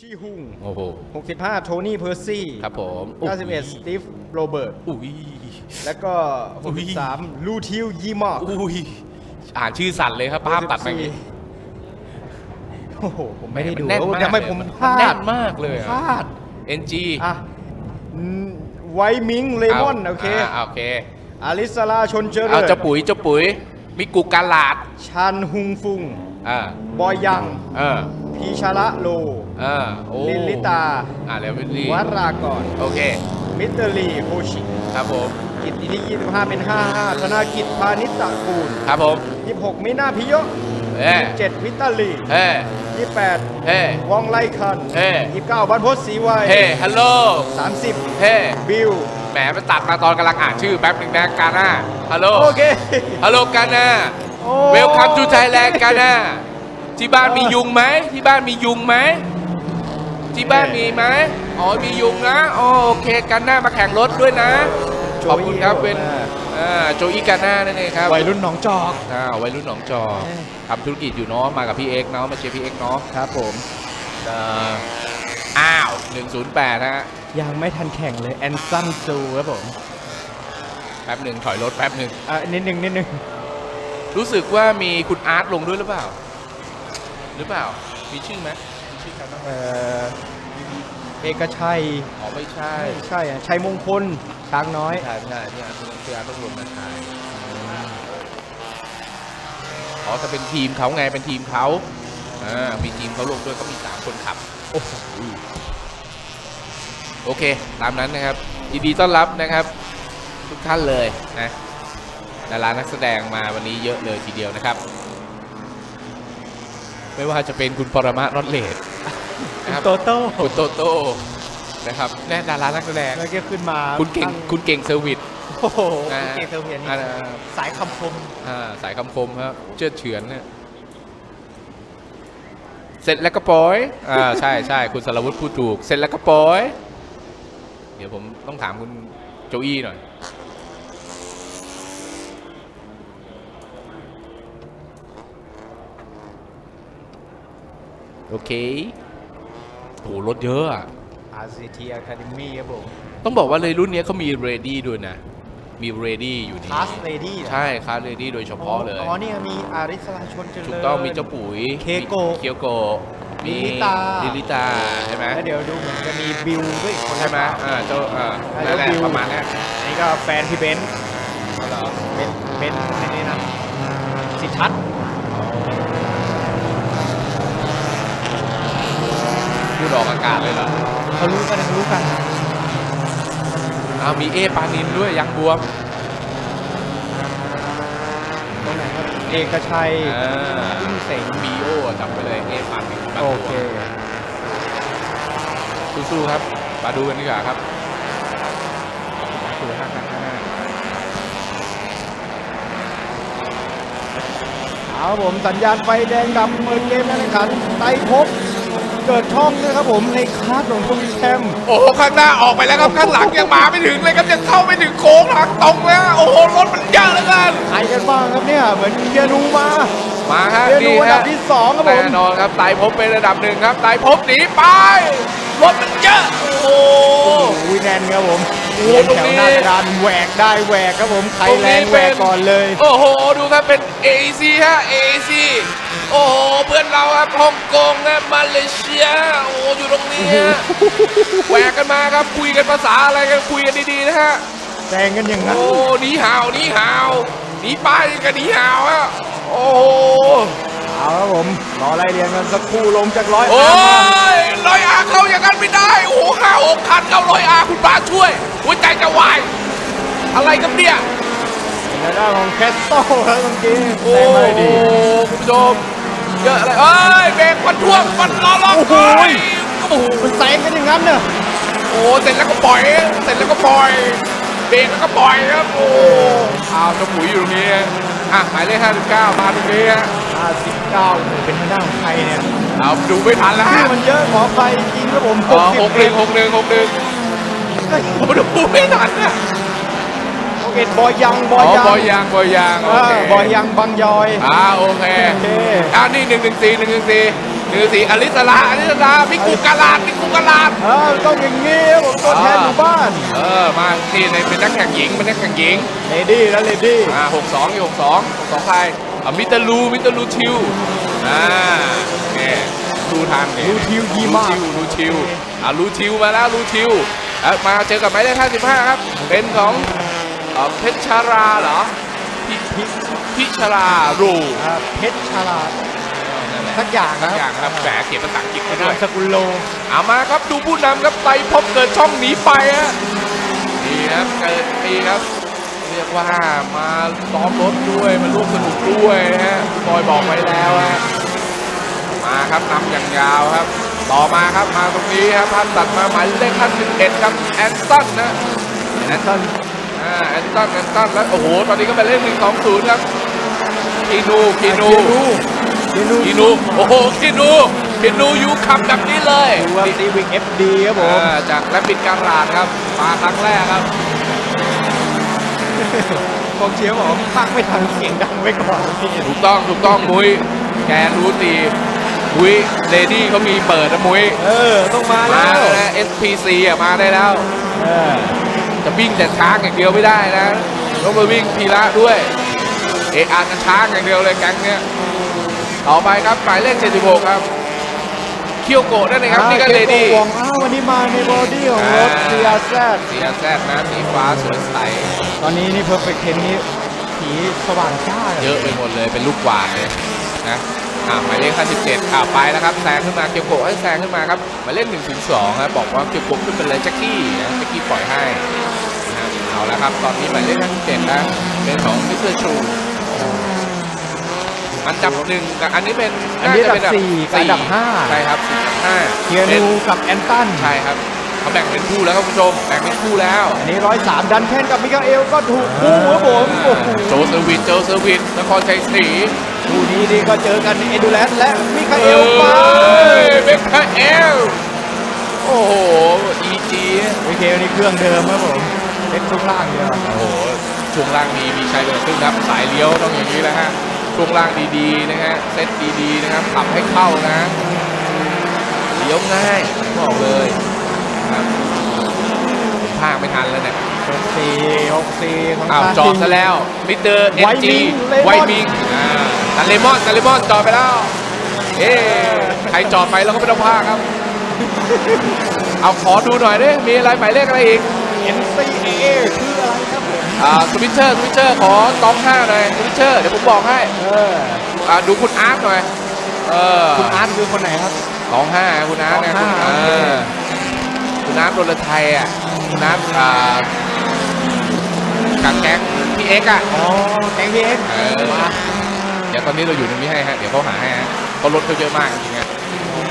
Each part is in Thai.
ชีฮุงโอ้โห65 โทนี่ เพอร์ซี่ครับผม91สตีฟ โรเบิร์ต อุ้ยแล้วก็63ลูทิว ยีมอกอุ้ยอ่านชื่อสั่นเลยครับภาพตัดมาอย่างงี้ โอ้โห ผมไม่ได้ดูนแน่นมากทำไมผมพลาแน่ดนมากเลยพลาดเอ็นจีอะไวมิง เลมอน โอเคโอเคอาริสลาชนเจริเอาญเจ้าปุ๋ย เจ้าปุ๋ย มิกุกาลาดชันฮุงฟุง อ่าบอยยังเออพีชาระโลเออโอ้ลินลิตา อ่าแล้วลินลีวัรากรโอเค มิสเตอร์ลีโฮชิ ครับผม กิตติที่ 25 เป็น 55 ธนากิจพาณิชตระกูล ครับผม 26 มินาพิโยเฮ้27มิตาลีเฮ้28เฮ้วองไลคันเฮ้ 29บันพศศรีวัยเฮ้ฮัลโหล 30เฮ้ บิลแหมมันตัดมาตอนกำลังอ่านชื่อแป๊บหนึ่งนะกาน่าฮัลโหล โอเค ฮัลโหลกาน่าโอ้ เวลคัมทูไทยแลนด์กาน่าที่บ้านมียุงไหมที่บ้านมียุงไหมที่บ้านมีไหมอ๋อมียุงนะอ๋อโอเคกาน่ามาแข่งรถด้วยนะขอบคุณครับเป็นอ่าโจอีกาน่านั่นเองครับวัยรุ่นหนองจอกอ่าวัยรุ่นหนองจอกเอ้ยทำธุรกิจอยู่เนาะมากับพี่เอ็กซ์เนาะมาเชียร์พี่เอ็กซ์เนาะครับผมเอ่ออ้าว 108ฮะยังไม่ทันแข่งเลยแอนซันซูครับผม แป๊บหนึ่งถอยรถแป๊บหนึ่งอะนิดนึงนิดนึง รู้สึกว่ามีคุณอาร์ตลงด้วยหรือเปล่า หรือเปล่า มีชื่อไหมมีชื่อใครบ้างเอ่อเอกชัยอ๋อไม่ใช่ไม่ใช่อะชัยมงคลช้างน้อย ไม่ใช่ไม่ใช่พี่อาร์ตพี่อาร์ตต้องรวมมาถ่ายอ๋อแต่เป็นทีมเขาไงเป็นทีมเขาอ่ามีทีมเขาลงด้วยก็มีสามคนขับ โอ้โหโอเค ตามนั้นนะครับยินดีต้อนรับนะครับ ทุกท่านเลยนะ ดารานักแสดงมาวันนี้เยอะเลยทีเดียวนะครับ ไม่ว่าจะเป็นคุณปรมาศรอดเลดนะครับโตโต้คุณโตโต้นะครับแน่ดารานักแสดงแล้วก็ขึ้นมาคุณเก่งตั้คุณเก่งเซอร์วิสโอ้โหนะคุณเก่งเซอร์เพียนนี่อ่าสายคำคมอ่าสายคำคมครับเชื่อดเฉือนเนี่ยเสร็จแล้วก็ปล่อยอ่าใช่ใช่คุณสรวุฒิพูดถูก เสร็จแล้วก็ปล่อย เดี๋ยวผมต้องถามคุณโจอี้หน่อย โอเคโอ้รถเยอะอะ RCT Academy ครับผมต้องบอกว่าเลยรุ่นเนี้ยเขามีเรดี้ด้วยนะ มีเรดี้อยู่นี่ Class Lady ใช่คลาสเรดี้โดยเฉพาะเลย อ๋อนี่มีอาริสราชนเจริญ ถูกต้องมีเจ้าปุ๋ยเคโกะมีเคียวโกะมีลิลิตา ลิลิตาใช่ไหมแล้วเดี๋ยวดูเหมือนจะมีบิลด้วยอีกคนใช่ไหมอ่าเจ้าอ่าแล้นั่วนแหละบิวประมาณเนี้ยอันนี้ก็แฟนพี่เบนซ์เป็นเป็นในนี้นะสิทธัตถ์ พูดออกอากาศเลยเหรอเขารู้กันเขารู้กันอ้าวมีเอปานินด้วยยังบวมตรงไหนครับเอกชัยอ่าพึ่งเสงบีโอจับไปเลยเอปานินบางโอบัวเคสู้ๆครับมาดูกันดีกว่าครับ คือห้ากันห้าเอาครับผมสัญญาณไฟแดงดำเปิดเกมการแข่งขันไต่ภพ เกิดช่องนะครับผมในคาร์ดของคุณแชมป์โอ้โหข้างหน้าออกไปแล้วครับข้างหลังยังมาไม่ถึงเลยครับยังเข้าไม่ถึงโค้งหลังตรงเลยฮะโอ้โหรถมันเยอะเหลือเกินใครกันบ้างครับเนี่ยเหมือนเบียนูมา มาฮะเบียนูนี่อันดัฮะบที่สองครับผแน่มนอนครับไต่ภพเป็นระดับหนึ่งครับไต่ภพหนีไปรถมันเยอะโอ้โหวินแนนครับผม โอ้โหตรงแถวนี้ หน้ากระดานแหวกได้แหวกครับผมใครตรงแรนี้งแหวกก่อนเลย โอ้โห ดูครับเป็น AC ฮะ AC โอ้โห เพื่อนเราครับฮ่องกงนะมาเลเซีย โอ้โหอยู่ตรงนี้ฮะแหวกกันมาครับคุยกันภาษาอะไรกันคุยกันดีๆนะฮะ แซงกันอย่างนั้น โอ้หนีห่าวหนีห่าวหนีป้ายกันหนีห่าวฮะโอ้โห เอาครับผมรอไล่เรียงกันสักครู่ลงจากร้อยโอ้อาร์มายลอยอาเข้าอย่างนั้นไม่ได้ โอ้โหห้าหกคันเข้าลอยอาคุณป้าช่วย หัวใจจะวาย อะไรกันเนี่ยในด้านของแคสโต้ครับเมื่อกี้โอ้แซงโหไม่ดี คุณผู้ชมเยอะเลยเอ้ยเบรกมันท่วงมันล้อล็อกโอ้โหเอ้ยโอ้โหมันแซงกันอย่างนั้นเนี่ยโอ้เสร็จแล้วก็ปล่อยเสร็จแล้วก็ปล่อยเบรกแล้วก็ปล่อยครับโอ้อ้าวเจ้าปุ๋ยอยู่ตรงนี้อะหมายเลข59 มาตรงนี้ฮะ59เป็นทางด้านของใครเนี่ยเอาดูไม่ทันแล้วชื่ฮะอมันเยอะขอไปจริงครับผมอ๋อหกหนึ่ง61หกหนึ่งหกหนึ่ง โอ้ดูไม่ทันนะโอเคบอยยังบอ๋ออยยังบอยยางบอยยางโอเออเคบอยยังบางยอยอ่าโอเคโอเคอ่านี่หนึ่งหนึ่งสี่หนึ่งหนึ่งสี่คือสีอลิสลาอลิสลาพิกุกาลาดพิกุกาลาด เออต้องอย่างงี้ครับผมตัวแทนหมู่บ้านเออ มาที่ในเป็นนักแข่งหญิงเป็นนักแข่งหญิง เลดี้นะเลดี้อ่าหกสองอีกหกสองหกสองใครอ่ามิสเตอร์ลูมิสเตอร์ลูชิวอ่าโอเคดูทันเนี่ยลูทิวยีลูมากชิวลูชิวอ่าลูชิวมาแล้วลูชิวแล้ว มาเจอกับหมายเลข55 ครับ เป็นของเอ่อเพชรชาราเหรอพิพิพิชารารูอ่าเพชรชาลาดนั่นแหละสักอย่างสันะกคอรัย่างนะครับแหมเขียนภาษาอังกฤษมาด้นาวยมสกุลโลเอามาครับดูผู้นำครับไปพบเกิดช่องหนีไปฮะดีครับเกิดดีครับเรียกว่ามาซ้อมรถด้วยมาร่วมสนุกด้วยนะฮะพี่บอยบอกไว้แล้วฮะมาครับนำอย่างยาวครับ ต่อมาครับมาตรงนี้ครับท่านตัดมาหมายเลขท่าน 11ครับแอนตันนะแอนตันอ่าแอนตันแอนตันแล้วโอ้โหตอนนี้ก็เป็นเลขหนึ่งสองศูนย์ครับคีนูคีนูเคียนูคีนูโอ้โหคีนูคีนูยูขับแบบนี้เลยดูว่าซีวิกเอฟดีครับผมอ่าจากแรปปิดการาดครับมาครั้งแรกครับกองเชียร์บอกพักไม่ทันเสียงดังไว้ก่อนพี่ถูกต้องถูกต้องมุ้ยแกรู้ตี มุ้ยเลดี้เขามีเปิดนะมุ้ยเออ ต้องมามาแล้วแล้วนะ SPC อะมาได้แล้ว เออจะวิ่งแต่ช้างอย่างเดียวไม่ได้นะต้องมาวิ่งพีระด้วย เอะอากันช้างอย่างเดียวเลยแก๊งเนี้ยต่อไปครับหมายเลข76ครับเคียวโกะนั่นเองครับนี่ก็เลดี้วองอ้าววันนี้มาในบอดี้ของรถ อ่าซีอาแซดสีแซดนะสีฟ้าสวยใส ตอนนี้นี่เพอร์เฟกต์เทนนี้สีสว่างจ้าเยอะไปหมดเลยเป็นลูกหวานเลยนะ อ่าหมายเลข57อ่าไปแล้วครับแซงขึ้นมาเกียวโกะให้แซงขึ้นมาครับหมายเลข1ถึง2ครับบอกว่าเกียวโกะขึ้นไปเลยแจ็คกี้นะแจ็คกี้ปล่อยให้นะครับเอาละครับ ตอนนี้หมายเลข57นะเป็นของมิสเตอร์ชูอันดับหนึ่งกับอันนี้เป็นอันนี้อันดับเป็สี่กับอันดับห้าใช่ครับสี่กับห้าเคียเป็นนูกับแอนตันใช่ครับเขาแบ่งเป็นคู่แล้วครับคุณผู้ชมแบ่งเป็นคู่แล้ว อันนี้ร้อยสามดันแคนกับมิคาเอลก็ถูกคู่ครับผมโอ้โหโจเซอร์วินโจเซอร์วินนครชัยศรี คู่นี้นี่ก็เจอกันเอดูแลนและมิคาเอลไปเบคคาเอลโอ้โห EG มิคาเอลนี่เครื่องเดิมครับผมเล็กทุกล่างเดียวโอ้โหช่วงล่างมีมีชัยเกิดขึ้นครับสายเลี้ยวต้องอย่างนี้แล้วฮะช่วงล่างดีๆนะฮะเซตดีๆนะครับขับให้เข้านะเลี้ยวง่ายบอกเลยครับผมพากไม่ทันแล้วเนี่ย หกสี่หกสี่ของอ้าวซาจอดซิซะแล้วมิสเตอร์เอ็ไวจีมิงเลมอนไวมิงอ่าซันเลมอนซันเลมอนจอดไปแล้วเอ๊ะใครจอดไปแล้วก็ไม่ต้องพากครับ เอาขอดูหน่อยดิมีอะไรหมายเลขอะไรอีกเอ็นซีเอคืออะไรครับผมอ่าสวิตเชอร์สวิตเชอร์ขอกองห้าหน่อยสวิตเชอร์เดี๋ยวผมบอกให้เอออ่าดูคุณอาร์ตหน่อยเออคุณอาร์ตคือคนไหนครับกองห้าคุณอาร์ตเนี่ยกองห้าเอโอเคอคุณอาร์ตรนไทยอะคุณอาร์ตอ่า กับแก๊งพี่เอ็กซ์อะอ๋อแกงพีเอ็กซ์เออมาเดี๋ยวตอนนี้เราอยู่ตรงนี้ให้ฮะเดี๋ยวเขาหาให้ฮะเพราะรถเขาเยอะมากจริงๆฮะ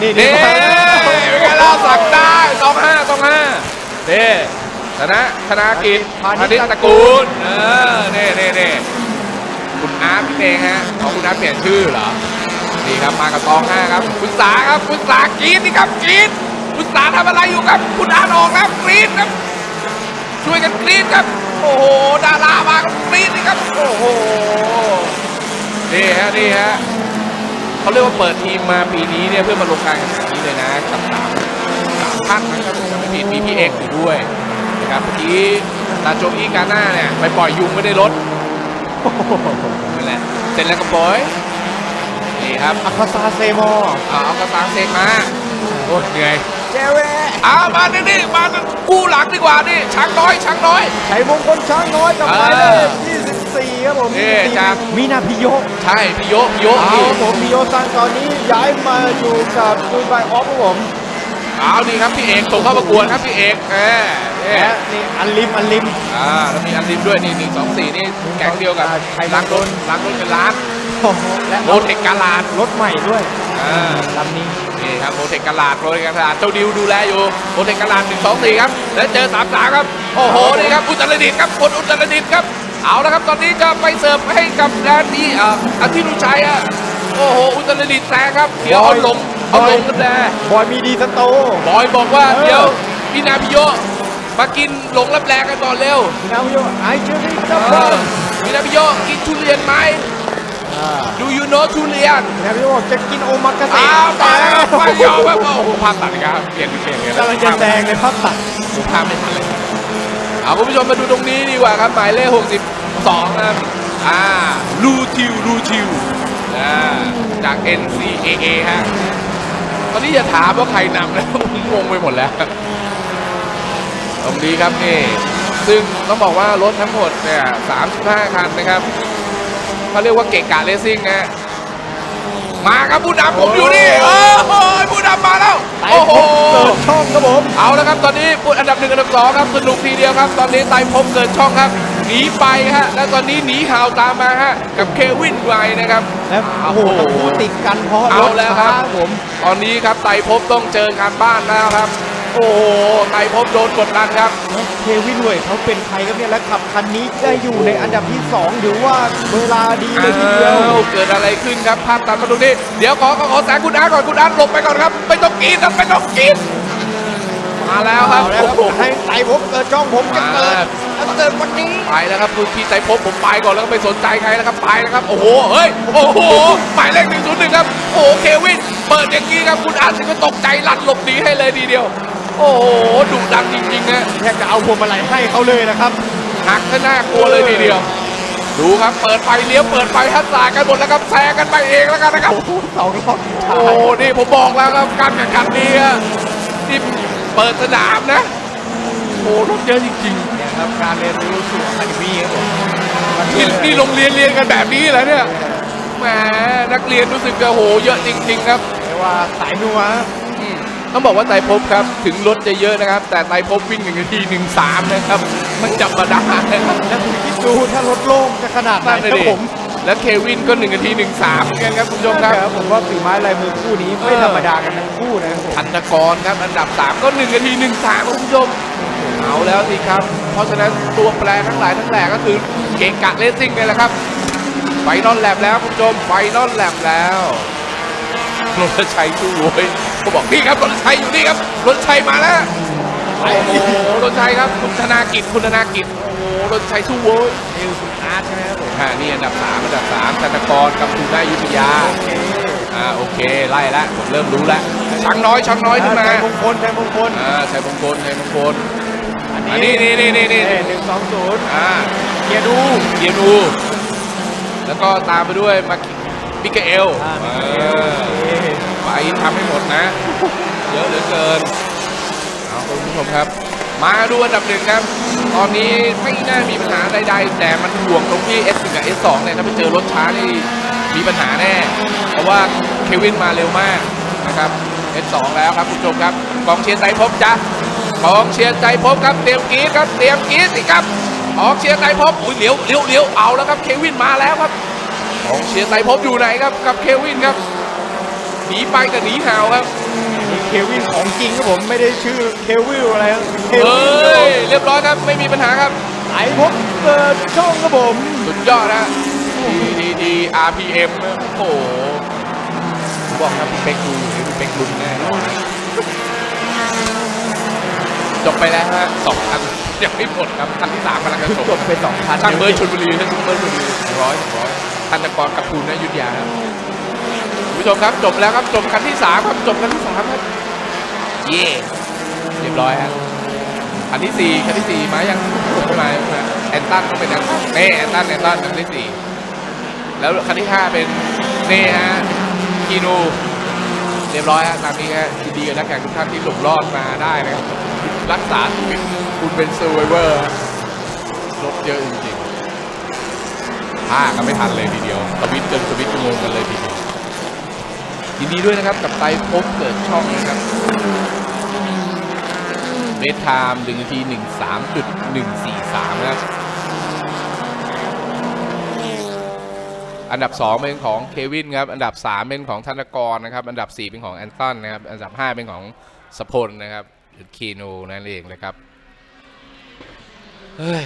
นี่นี่นี่เป็นไงเราสั่งได้สองห้าสองห้านี่ธนะธนากิจพาณิชย์ตระกูลเออนี่นี่นี่คุณอาร์ตพี่เองฮะของคุณอาร์ตเปลี่ยนชื่อเหรอนี่ครับมากับตองห้าครับ คุณสาครับคุณสากรีดนี่ครับกรีดคุณสาทำอะไรอยู่ครับ คุณอาร์ตออกแล้วกรีดครับช่วยกันกรีดครับ โอ้โห ดารามาก็กรีดนี่ครับ โอ้โห นี่ฮะ นี่ฮะเขาเรียกว่าเปิดทีมมาปีนี้เนี่ยเพื่อมาลงการแข่งขันนี้เลยนะกับสามสามท่านนะครับผมจำไม่ผิดมีพี่เอ็กซ์อยู่ด้วยนะครับเมื่อกี้ตาโจอีกาน่าเนี่ยไปปล่อยยุงไม่ได้รถนั่นแหละเสร็จแล้วก็ปล่อยนี่ครับอัคาซาเซมอเอาเอากระตังเซกมาโอ้เหนื่อย เจเวเอามานี่นี่มากู้หลังดีกว่านี่ช้างน้อยช้างน้อยชัยมงคลช้างน้อยกับหมายเลข24ครับผมนี่จากมีนาพิโยะใช่พี่โยพี่โยเอานี่ผมพิโยะซังตอนนี้ย้ายมาอยู่กับซูบายออฟครับผมเอานี่ครับพี่เอกส่งเข้าประกวดครับพี่เอกแหมนี่และนี่อันลิมอันลิมอ่าแล้วมีอันริมด้วยนี่หนึ่งสองสี่นี่แก๊งเดียวกับอ่าใครล้างบางรคถนล้างรถเป็นล้านโอ้โหและโมเทคกาลาดรถใหม่ด้วยอ่าลำนี้ นี่ครับโมเทคกาลาดโมเทคกาลาดเจ้าดิวดูแลอยู่โมเทคกาลาดหนึ่งสองสี่ครับ แล้วเจอสามสามครับ โอ้โห นี่ครับอุตรดิตถ์ครับคนอุตรดิตถ์ครับ เอาละครับตอนนี้จะไปเสิร์ฟให้กับแดนนี้อ่าอาทิตย์ลุชัยอะโอ้โห อุตรดิตถ์แซงครับเดี๋ยวเอาลงเอาลงกันแน่บอยมีดีสโตบอยบอกว่าเออเดี๋ยวพี่นาพิโยมากินหลงรับแรงกันก่อนเร็วนาพิโยไอเจอรี่ดับเอเบิอลพี่นาพิโยกินทุเรียนไหมอ่า Do you know ทุเรียนแล้วพี่บอกจะกินโอมากาเสะอ้าวตายแล้วไม่ยอมแบบโอ้โหภาพตัดอีกครับเปลี่ยนเปลี่ยนเลยกำลังจะแซงในภาพตัดผมภาพไม่ทันเลยเอาคุณผู้ชมมาดูตรงนี้ดีกว่าครับหมายเลข 62นะครับอ่าลูทิวลูทิวอ่าจาก NCAA ฮะตอนนี้อย่าถามว่าใครนำแล้วผมงงไปหมดแล้ว ตรงนี้ครับนี่ซึ่งต้องบอกว่ารถทั้งหมดเนี่ย 35 คันนะครับ เขาเรียกว่าเก่งกาเลสซิ่งนะฮะมาครับผู้นำผมอยู่นี่โอ้โหผู้นำมาแล้วไต่โอ้โหพบเกิดช่องครับผม เอาแล้วครับตอนนี้ปุดอันดับหนึ่งอันดับสองครับสนุกทีเดียวครับ ตอนนี้ไต่พบเกิดช่องครับ หนีไปฮะ แล้วตอนนี้หนีห่าวตามมาฮะ กับเควินไวนะครับแล้วโอ้โหโอ้โหทั้งคู่ติดกันเพราะรเอาถแล้วครับช้าผม ตอนนี้ครับไต่พบต้องเจองานบ้านแล้วครับ โอ้โหไต่พบโดนกดดันครับเควินเวยเขาเป็นใครครับเนี่ยและขับคันนี้ได้อยู่ในอันดับที่สองหรือว่าเวลาดีเลยทีเดียวอ้าวเกิดอะไรขึ้นครับภาพตัดมาดูนี่เดี๋ยวขอขอขอแสงคุณอาก่อนคุณอาหลบไปก่อนครับไม่ต้องกรีดนะไม่ต้องกรีดมาแล้วครับเอาแล้วครับโอ้โห ให้ไต่พบเกิดช่องผมจะเกิดมาแล้วเกิดวันนี้ ไปแล้วครับคุณพี่ไตรภพผมไปก่อนแล้วก็ไม่สนใจใครแล้วครับไปแล้วครับโอ้โหเฮ้ยโอ้โหหมายเลขหนึ่งศูนย์หนึ่งครับโอ้โหเควินเปิดอย่างนี้ครับคุณอาจจะก็ตกใจลัดหลบหนีให้เลยทีเดียว โอ้โหดุดันจริงๆนะแทบจะเอาพวงมาลัยให้เขาเลยนะครับ หักข้างหน้ากลัวเลยทีเดียว ดูครับเปิดไฟเลี้ยวเปิดไฟทัดสายกันหมดแล้วครับแซงกันไปเองแล้วกันนะครับโอ้โหสองรอบสุดท้าโอ้ยโหนี่ผมบอกแล้วครับการแข่งขันนี้อะนี่เปิดสนามนะโอ้โหรถเยอะจริงๆเนี่ยครับการเรียนรู้สู่อะคาเดมี่ครับผมมันนี่เยอะนี่โรงเรียนเรียนกันแบบนี้เหรอเนี่ยแหมนักเรียนรู้สึกจะโหเยอะจริง ๆ ครับเรียกว่าสายนัวอืม ต้องบอกว่าไตรภพครับถึงรถจะเยอะนะครับ แต่ไตรภพวิ่งหนึ่งนาทีหนึ่งสามนะครับ มันจับมาได้นะครับแล้วคุณคิดดูถ้ารถโล่งจะขนาดไหนนั่นคเลยรับดิผมแล้วเควินก็หนึ่งนาทีหนึ่งสามเหมือนกันครับคุณผู้ชมครับแต่ผมว่าฝีไม้ลายมือคู่นี้ไม่ธรรมดากันทั้งคู่นะครับผมพันธกรครับอันดับ3ก็1นาที1 3คุณผู้ชมเอาแล้วสิครับ เพราะฉะนั้นตัวแปรทั้งหลายทั้งแหล่ก็คือเกะกะเลสซิ่งเลยแหละครับไฟนอลแลบแล้วคุณผู้ชมไฟนอลแลบแล้วรถชัยสู้โว้ย ก็บอกนี่ครับรถชัยอยู่นี่ครับรถชัยมาแล้วโอ้โหรถชัยครับคุณธนากิจคุณธนากิจโอ้โหรถชัยสู้โว้ยนี่คือคุณอาร์ตใช่ไหมครับผมอ่านี่อันดับ3อันดับ3ธนกรกับคุณนายุทธยาอ่าโอเคไล่ละผมเริ่มรู้แล้วช้างน้อยช้างน้อยขึ้นมาชัยมงคลชัยมงคลอ่าชัยมงคลชัยมงคลอันอันนี้นี่นี่นี่นี่หนึ่งสองศูนย์อ่าเกียร์ดูเกียร์ดูแล้วก็ตามไปด้วยมามิเกเอล ไปทำให้หมดนะ เยอะเหลือเกินเอาคุณผู้ชมครับ มาดูอันดับหนึ่งครับ ตอนนี้ไม่น่ามีปัญหาใดๆ แต่มันห่วงตรงที่ S1 กับ S2 เนี่ยถ้าไปเจอรถช้านี่มีปัญหาแน่ เพราะว่าเควินมาเร็วมากนะครับ S2 แล้วครับคุณผู้ชมครับกองเชียร์ใจพบจ้ะกองเชียร์ใจพบครับเตรียมกีดครับเตรียมกีดสิครับกองเชียร์ใจพบอุ้ยเลี้ยวเลี้ยวเลี้ยวเอาแล้วครับเควินมาแล้วครับกองเชียร์ใจพบอยู่ไหนครับกับเควินครับ หนีไปกับหนีห่าวครับนี่เควินของจริงครับผมไม่ได้ชื่อเควิลอะไรครับเคเฮวิน้ยเรียบร้อยครับไม่มีปัญหาครับไอพบเกิดช่องครับผมสุดยอดนะดีดีดี RPM นะโอ้โหผมบอกครับพี่เป๊กดูอยู่นี่พี่เป๊กลุ้นแน่นอนจบไปแล้วฮะสองคันยังไม่หมดครับคันที่สามกำลังจะจบจบไปสองพันช่างเบอร์ชลบุรีนะช่างเบอร์ชลบุรีร้อยร้อยธันกรกับคุณนะยุทธยาครับคุณ ผู้ชมครับจบแล้วครับจบคันที่สามครับจบคันที่สามครับเย่เรียบร้อยฮะคันที่สี่คันที่สี่มายังไม่มาไม่มาแอนตันต้องเป็นแอนตันเน่แอนตันแอนตันคันที่สี่แล้วคันที่ห้าเป็นเน่ฮะกีนูเรียบร้อยฮะตามนี้ฮะยินดีกับนักแข่งทุกท่านที่หลบรอดมาได้นะครับรักษาชีวิตคุณเป็นซูเวอร์รถเยอะจริงๆผ้ากันไม่ทันเลยทีเดียวสวิตช์จนสวิตช์งงกันเลยทีเดียว ยินดีด้วยนะครับกับไตรภพเกิดช่องนะครับเบสไทม์หนึ่งนาทีหนึ่งสามจุดหนึ่งสี่สามนะครับ อันดับ 2 เป็นของเควินครับ อันดับ 3 เป็นของธนกรนะครับ อันดับ 4 เป็นของแอนตันนะครับ อันดับ 5 เป็นของสพลนะครับ หรือคีโนนั่นเองนะครับ เฮ้ย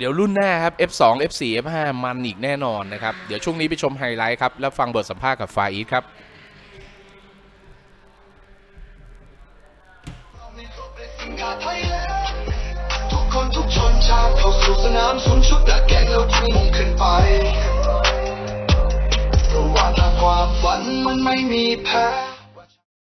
เดี๋ยวรุ่นหน้าครับ F2 F4 F5 มันอีกแน่นอนนะครับ เดี๋ยวช่วงนี้ไปชมไฮไลท์ครับ แล้วฟังบทสัมภาษณ์กับฟาอีทครับทุกคนทุกชนชาติเข้าสู่สนามสวมชุดและแกงแล้วพุ่งขึ้นไปเพราะว่าถ้าความฝันมันไม่มีแพ้